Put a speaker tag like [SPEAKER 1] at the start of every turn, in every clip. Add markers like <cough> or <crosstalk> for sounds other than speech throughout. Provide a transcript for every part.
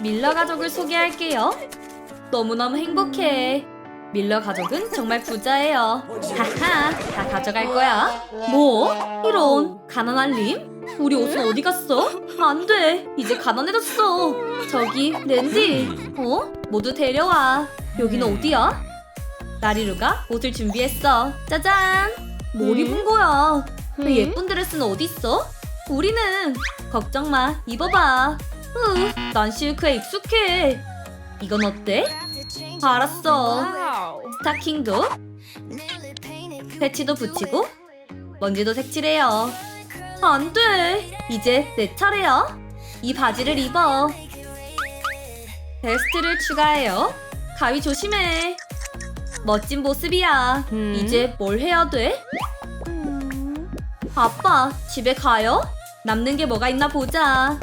[SPEAKER 1] 밀러 가족을 소개할게요. 너무너무 행복해. 밀러 가족은 정말 부자예요. 하하, 다 가져갈 거야. 뭐? 이런 가난한 림? 우리 옷은 어디 갔어? 안 돼. 이제 가난해졌어. 저기 랜디. 어? 모두 데려와. 여기는 어디야? 나리루가 옷을 준비했어. 짜잔. 뭘 입은 거야? 그 예쁜 드레스는 어디 있어? 우리는 걱정 마. 입어봐. 으, 난 실크에 익숙해. 이건 어때? 알았어. 스타킹도 패치도 붙이고 먼지도 색칠해요. 안 돼. 이제 내 차례야. 이 바지를 입어. 베스트를 추가해요. 가위 조심해. 멋진 모습이야.
[SPEAKER 2] 음.
[SPEAKER 1] 이제 뭘 해야 돼? 아빠, 집에 가요? 남는 게 뭐가 있나 보자.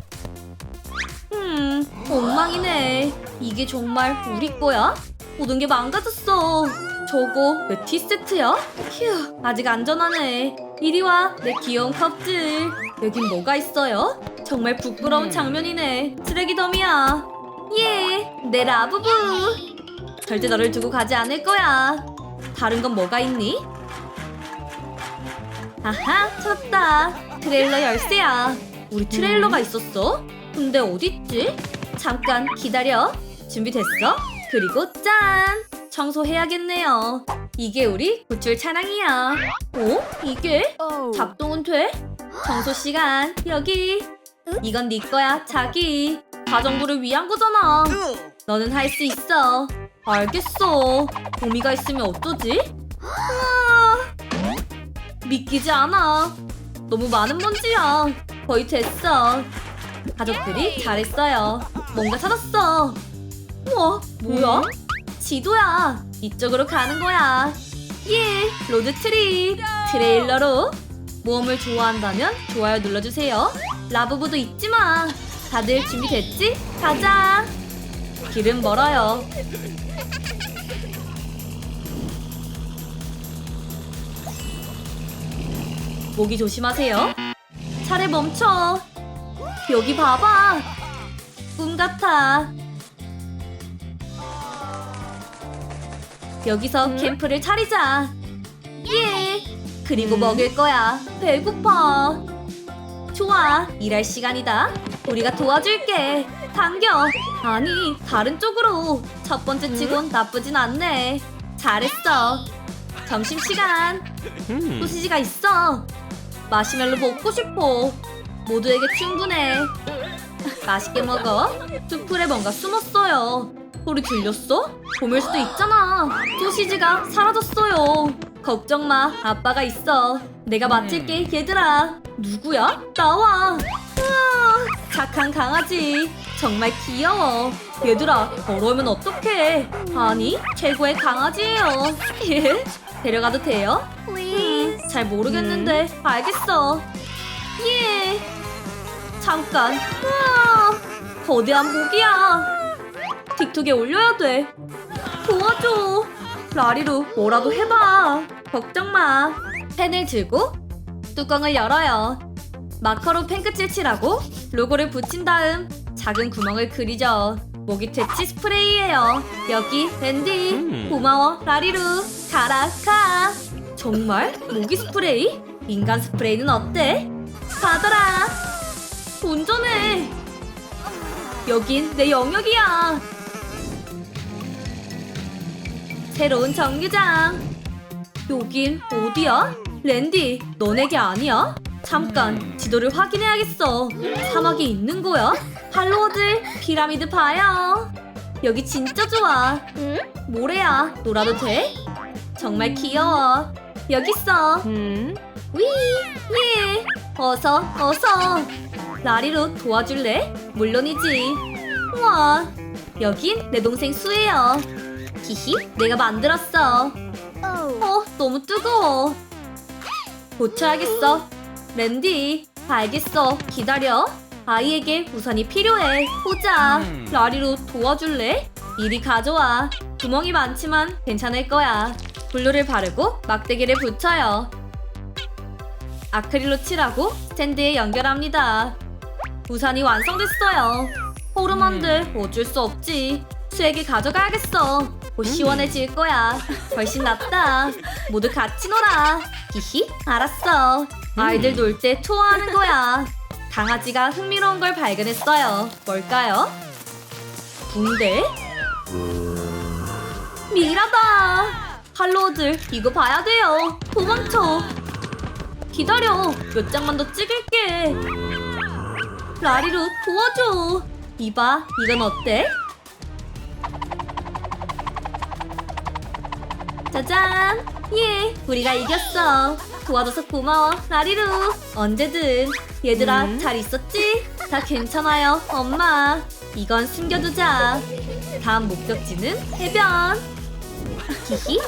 [SPEAKER 1] 음, 엉망이네. 이게 정말 우리 거야? 모든 게 망가졌어. 저거 왜 티세트야? 휴, 아직 안전하네. 이리 와, 내 귀여운 컵들. 여긴 뭐가 있어요? 정말 부끄러운
[SPEAKER 2] 음.
[SPEAKER 1] 장면이네. 쓰레기 더미야. 예, 내 라부부. 절대 너를 두고 가지 않을 거야. 다른 건 뭐가 있니? 아하, 찾았다. 트레일러 열쇠야. 우리 트레일러가 있었어? 근데 어딨지? 잠깐 기다려. 준비됐어? 그리고 짠! 청소해야겠네요. 이게 우리 구출 차량이야. 어? 이게? 작동은 돼? 청소 시간 여기. 이건 네 거야, 자기. 가정부를 위한 거잖아. 너는 할 수 있어. 알겠어. 봄이가 있으면 어쩌지? 아, 믿기지 않아. 너무 많은 먼지야. 거의 됐어. 가족들이 잘했어요. 뭔가 찾았어. 우와, 뭐야? 지도야. 이쪽으로 가는 거야. 예, 로드 트립. 트레일러로. 모험을 좋아한다면 좋아요 눌러주세요. 라부부도 잊지 마. 다들 준비됐지? 가자. 길은 멀어요. 모기 조심하세요. 차례 멈춰. 여기 봐봐. 꿈 같아. 여기서 캠프를 차리자. 예. 그리고
[SPEAKER 2] 음.
[SPEAKER 1] 먹을 거야. 배고파. 좋아. 일할 시간이다. 우리가 도와줄게. 당겨. 아니, 다른 쪽으로. 첫 번째 치곤 나쁘진 않네. 잘했어. 점심시간. 소시지가 있어. 마시멜로 먹고 싶어. 모두에게 충분해. 맛있게 먹어. 숲풀에 뭔가 숨었어요. 소리 들렸어? 봄일 수도 있잖아. 소시지가 사라졌어요. 걱정 마. 아빠가 있어. 내가 맡을게, 얘들아. 누구야? 나와. 우와, 착한 강아지. 정말 귀여워. 얘들아, 걸어오면 어떡해? 아니, 최고의 강아지예요. 예? 데려가도 돼요? 음, 잘 모르겠는데 알겠어. 예. 잠깐. 우와, 거대한 모기야. 틱톡에 올려야 돼. 도와줘. 라리루 뭐라도 해봐. 걱정 마. 펜을 들고 뚜껑을 열어요. 마커로 펜끝을 칠하고 로고를 붙인 다음 작은 구멍을 그리죠. 모기 퇴치 스프레이예요. 여기 랜디
[SPEAKER 2] 음.
[SPEAKER 1] 고마워 라리루 가라 가. 정말 모기 스프레이? 인간 스프레이는 어때? 받아라. 운전해. 여긴 내 영역이야. 새로운 정류장. 여긴 어디야? 랜디, 너네게 아니야? 잠깐, 지도를 확인해야겠어. 사막이 있는 거야? 할로워들, 피라미드 봐요. 여기 진짜 좋아. 응? 모래야, 놀아도 돼? 정말 귀여워. 여기 있어.
[SPEAKER 2] 음.
[SPEAKER 1] 위, 예. 어서, 어서. 라리로 도와줄래? 물론이지. 우와, 여긴 내 동생 수예요. 히히, 내가 만들었어. 어, 너무 뜨거워. 고쳐야겠어. 랜디, 알겠어. 기다려. 아이에게 우산이 필요해. 보자.
[SPEAKER 2] 음.
[SPEAKER 1] 라리로 도와줄래? 이리 가져와. 구멍이 많지만 괜찮을 거야. 블루를 바르고 막대기를 붙여요. 아크릴로 칠하고 스탠드에 연결합니다. 우산이 완성됐어요. 허름한데 어쩔 수 없지. 수에게 가져가야겠어. 곧 시원해질 거야. 훨씬 낫다. 모두 같이 놀아. 히히, 알았어. 아이들 놀때 좋아하는 거야. 강아지가 흥미로운 걸 발견했어요. 뭘까요? 붕대? 미라다! 할로우들, 이거 봐야 돼요. 도망쳐. 기다려. 몇 장만 더 찍을게. 라리루, 도와줘. 이봐, 이건 어때? 짜잔! 예, 우리가 이겼어. 도와줘서 고마워, 라리루. 언제든. 얘들아,
[SPEAKER 2] 음?
[SPEAKER 1] 잘 있었지? 다 괜찮아요, 엄마. 이건 숨겨두자. 다음 목적지는 해변. 히히.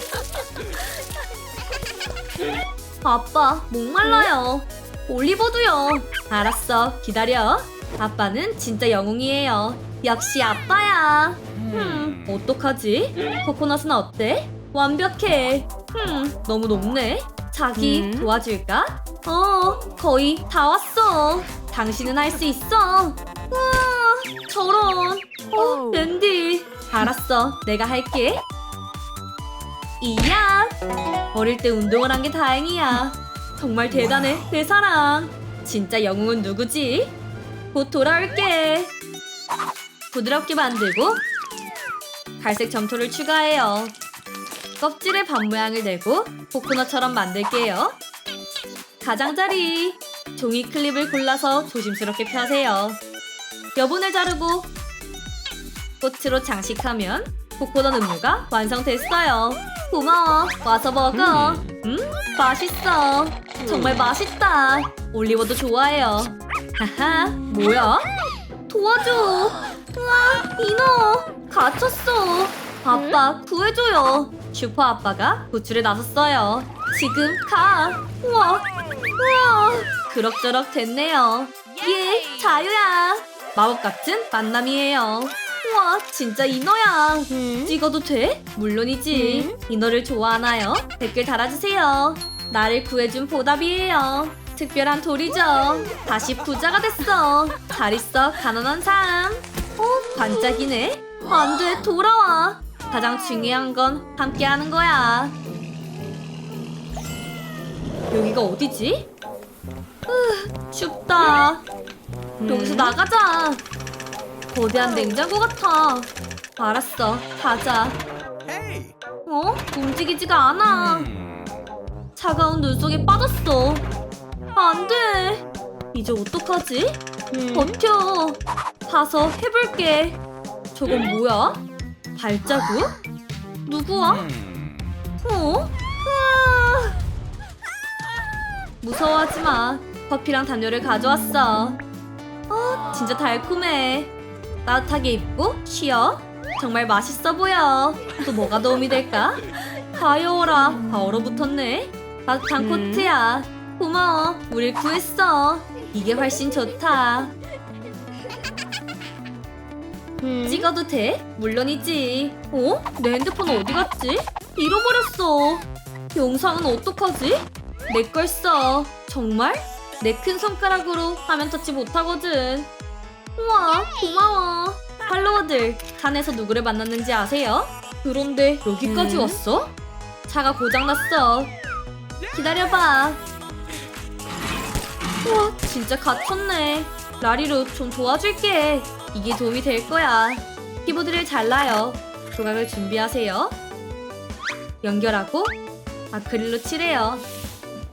[SPEAKER 1] 아빠, 목말라요. 올리버도요. 알았어, 기다려. 아빠는 진짜 영웅이에요. 역시 아빠야. 흠, 어떡하지? 코코넛은 어때? 완벽해. 흠, 너무 높네. 자기
[SPEAKER 2] 음?
[SPEAKER 1] 도와줄까? 어, 거의 다 왔어. 당신은 할 수 있어. 우와, 저런. 어, 랜디. 알았어, 내가 할게. 이야. 어릴 때 운동을 한 게 다행이야. 정말 대단해, 내 사랑. 진짜 영웅은 누구지? 곧 돌아올게. 부드럽게 만들고 갈색 점토를 추가해요. 껍질에 반 모양을 내고 코코넛처럼 만들게요. 가장자리 종이 클립을 골라서 조심스럽게 펴세요. 여분을 자르고 꽃으로 장식하면 코코넛 음료가 완성됐어요. 고마워. 와서 먹어. 음, 맛있어. 정말 맛있다. 올리버도 좋아해요. 하하, 뭐야? 도와줘. 우와, 이노. 갇혔어. 아빠, 구해줘요. 슈퍼 아빠가 구출에 나섰어요. 지금 가. 우와, 우와. 그럭저럭 됐네요. 예, 자유야. 마법 같은 만남이에요. 우와, 진짜.
[SPEAKER 2] 음?
[SPEAKER 1] 찍어도 돼? 물론이지. 이너를 좋아하나요? 댓글 달아주세요. 나를 구해준 보답이에요. 특별한 돌이죠. 다시 부자가 됐어. 잘 있어, 가난한 삶. 어, 반짝이네. 안 돼, 돌아와. 가장 중요한 건 함께하는 거야. 여기가 어디지? 으, 춥다. 여기서 나가자. 거대한 냉장고 같아. 알았어, 가자. 어? 움직이지가 않아. 차가운 눈 속에 빠졌어. 안 돼. 이제 어떡하지?
[SPEAKER 2] 음?
[SPEAKER 1] 버텨. 가서 해볼게. 저건 뭐야? 발자국? 누구야?
[SPEAKER 3] Hmm.
[SPEAKER 1] 어? 우와. 무서워하지 마. 커피랑 담요를 가져왔어. 어, 진짜 달콤해. 따뜻하게 입고 쉬어. 정말 맛있어 보여. 또 뭐가 도움이 될까? <laughs> 가여워라. 다 얼어붙었네. 따뜻한
[SPEAKER 2] 음.
[SPEAKER 1] 코트야. 고마워. 우릴 구했어. 이게 훨씬 좋다.
[SPEAKER 2] 음?
[SPEAKER 1] 찍어도 돼? 물론이지. 어? 내 핸드폰 어디 갔지? 잃어버렸어. 영상은 어떡하지? 내 걸 써. 정말? 내 큰 손가락으로 화면 터치 못하거든. 우와, 고마워. 팔로워들, 산에서 누구를 만났는지 아세요? 그런데 여기까지
[SPEAKER 2] 음?
[SPEAKER 1] 왔어? 차가 고장났어. 기다려봐. 우와, 진짜 갇혔네. 라리루 좀 도와줄게. 이게 도움이 될 거야. 키보드를 잘라요. 조각을 준비하세요. 연결하고 아크릴로 칠해요.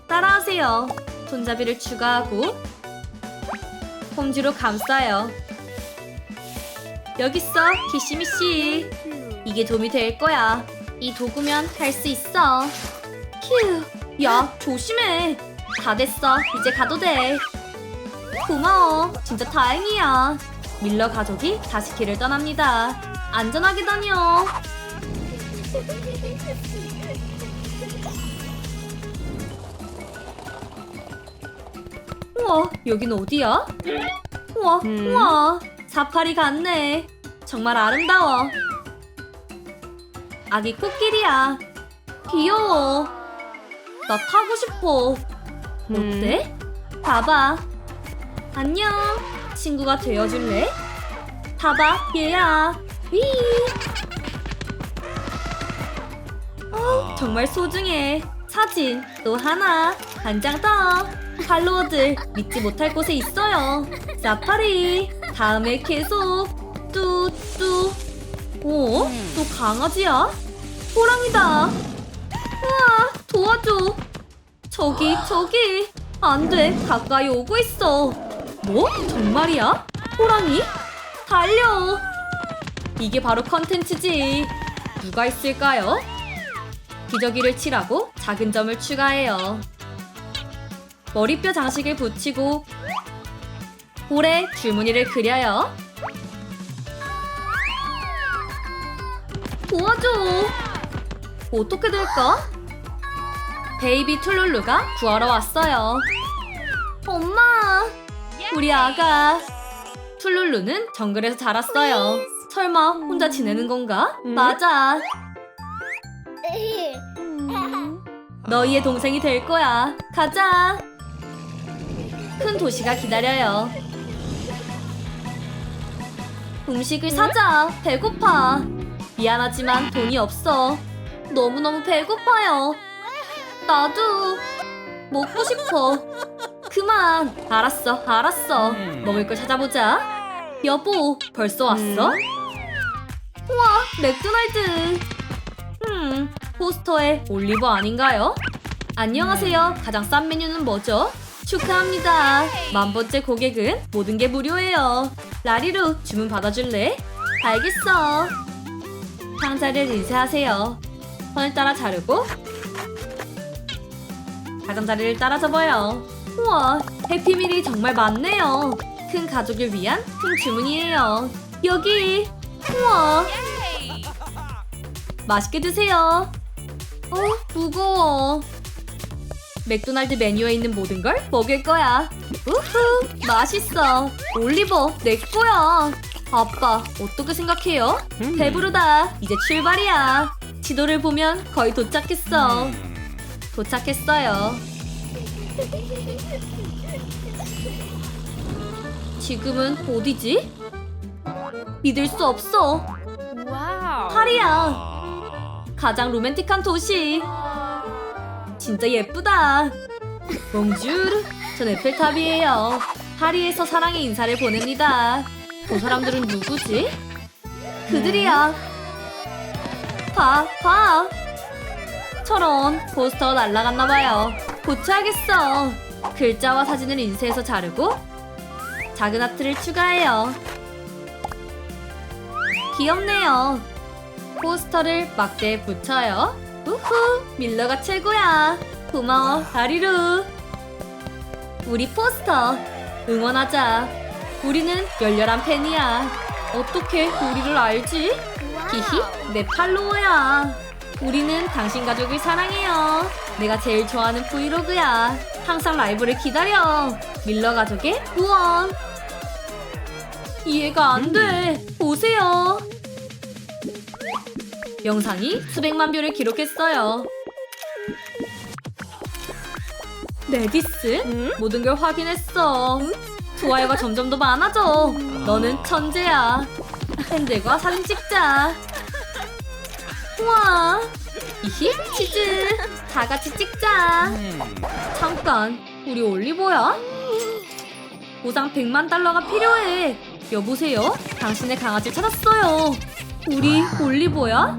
[SPEAKER 1] 따라하세요. 손잡이를 추가하고 홈지로 감싸요. 여기 있어, 키시미씨. 이게 도움이 될 거야. 이 도구면 할 수 있어. 휴, 야, 조심해. 다 됐어. 이제 가도 돼. 고마워. 진짜 다행이야. 밀러 가족이 다시 길을 떠납니다. 안전하게 다녀. 우와, 여긴 어디야? 우와,
[SPEAKER 2] 음.
[SPEAKER 1] 우와, 사파리 같네. 정말 아름다워. 아기 코끼리야. 귀여워. 나 타고 싶어. 어때? 봐봐. 안녕. 친구가 되어줄래? 타봐, 얘야. 위. 어, 정말 소중해. 사진 또 하나, 한 장 더. 팔로워들 믿지 못할 곳에 있어요. 사파리. 다음에 계속 뚜뚜. 어? 또 강아지야? 호랑이다. 우와, 도와줘. 저기, 저기. 안 돼, 가까이 오고 있어. 뭐? 정말이야? 호랑이? 달려. 이게 바로 컨텐츠지. 누가 있을까요? 기저귀를 칠하고 작은 점을 추가해요. 머리뼈 장식을 붙이고 볼에 줄무늬를 그려요. 도와줘. 어떻게 될까? 베이비 툴룰루가 구하러 왔어요. 엄마, 우리 아가. 툴룰루는 정글에서 자랐어요. 설마 혼자 지내는 건가? 맞아. 너희의 동생이 될 거야. 가자. 큰 도시가 기다려요. 음식을 사자. 배고파. 미안하지만 돈이 없어. 너무너무 배고파요. 나도 먹고 싶어. 그만. 알았어, 알았어. 먹을 걸 찾아보자. 여보, 벌써 왔어? 우와, 맥도날드. 음, 포스터에 올리버 아닌가요? 안녕하세요. 가장 싼 메뉴는 뭐죠? 축하합니다. 만 번째 고객은 모든 게 무료예요. 라리루 주문 받아줄래? 알겠어. 상자를 인쇄하세요. 선을 따라 자르고 가장자리를 따라 접어요. 우와, 해피밀이 정말 많네요. 큰 가족을 위한 큰 주문이에요. 여기. 우와. 맛있게 드세요. 어, 무거워. 맥도날드 메뉴에 있는 모든 걸 먹을 거야. 우후, 맛있어. 올리버, 내 거야. 아빠, 어떻게 생각해요? 배부르다. 이제 출발이야. 지도를 보면 거의 도착했어. 도착했어요. 지금은 어디지? 믿을 수 없어. 파리야. 가장 로맨틱한 도시. 진짜 예쁘다. 몽주르. 전 에펠탑이에요. 파리에서 사랑의 인사를 보냅니다. 저 사람들은 누구지? 그들이야. 봐, 봐. 저런 포스터가 날라갔나봐요. 고쳐야겠어. 글자와 사진을 인쇄해서 자르고 작은 하트를 추가해요. 귀엽네요. 포스터를 막대에 붙여요. 우후, 밀러가 최고야. 고마워, 다리루. 우리 포스터 응원하자. 우리는 열렬한 팬이야. 어떻게 우리를 알지? 히히, 내 팔로워야. 우리는 당신 가족을 사랑해요. 내가 제일 좋아하는 브이로그야. 항상 라이브를 기다려. 밀러 가족의 후원. 이해가 안 돼. 보세요. 영상이 수백만 뷰를 기록했어요. 레디스? 모든 걸 확인했어. 좋아요가 점점 더 많아져. 너는 천재야. 팬들과 사진 찍자. 우와. 이히 치즈. 다 같이 찍자. 잠깐. 우리 올리버야? 보상 100만 달러가 필요해. 여보세요? 당신의 강아지 찾았어요. 우리 올리버야?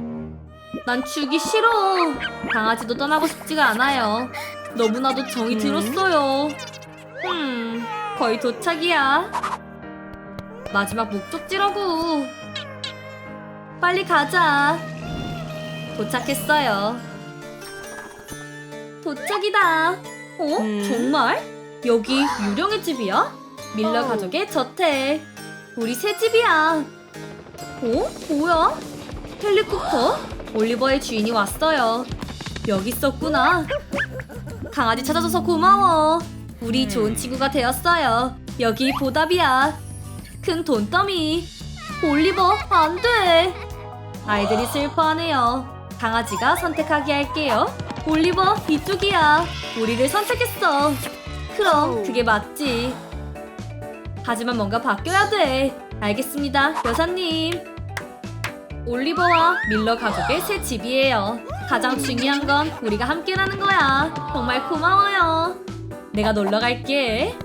[SPEAKER 1] 난 주기 싫어. 강아지도 떠나고 싶지가 않아요. 너무나도 정이 들었어요. 음, 거의 도착이야. 마지막 목적지라고. 빨리 가자. 도착했어요. 도착이다. 어?
[SPEAKER 2] 음.
[SPEAKER 1] 정말? 여기 유령의 집이야? 밀러
[SPEAKER 2] 어.
[SPEAKER 1] 가족의 저택. 우리 새 집이야. 어? 뭐야? 헬리콥터? 올리버의 주인이 왔어요. 여기 있었구나. 강아지 찾아줘서 고마워. 우리 좋은 친구가 되었어요. 여기 보답이야. 큰 돈더미. 올리버, 안 돼. 아이들이 슬퍼하네요. 강아지가 선택하게 할게요. 올리버, 이쪽이야. 우리를 선택했어. 그럼 그게 맞지. 하지만 뭔가 바뀌어야 돼. 알겠습니다, 여사님. 올리버와 밀러 가족의 새 집이에요. 가장 중요한 건 우리가 함께라는 거야. 정말 고마워요. 내가 놀러 갈게.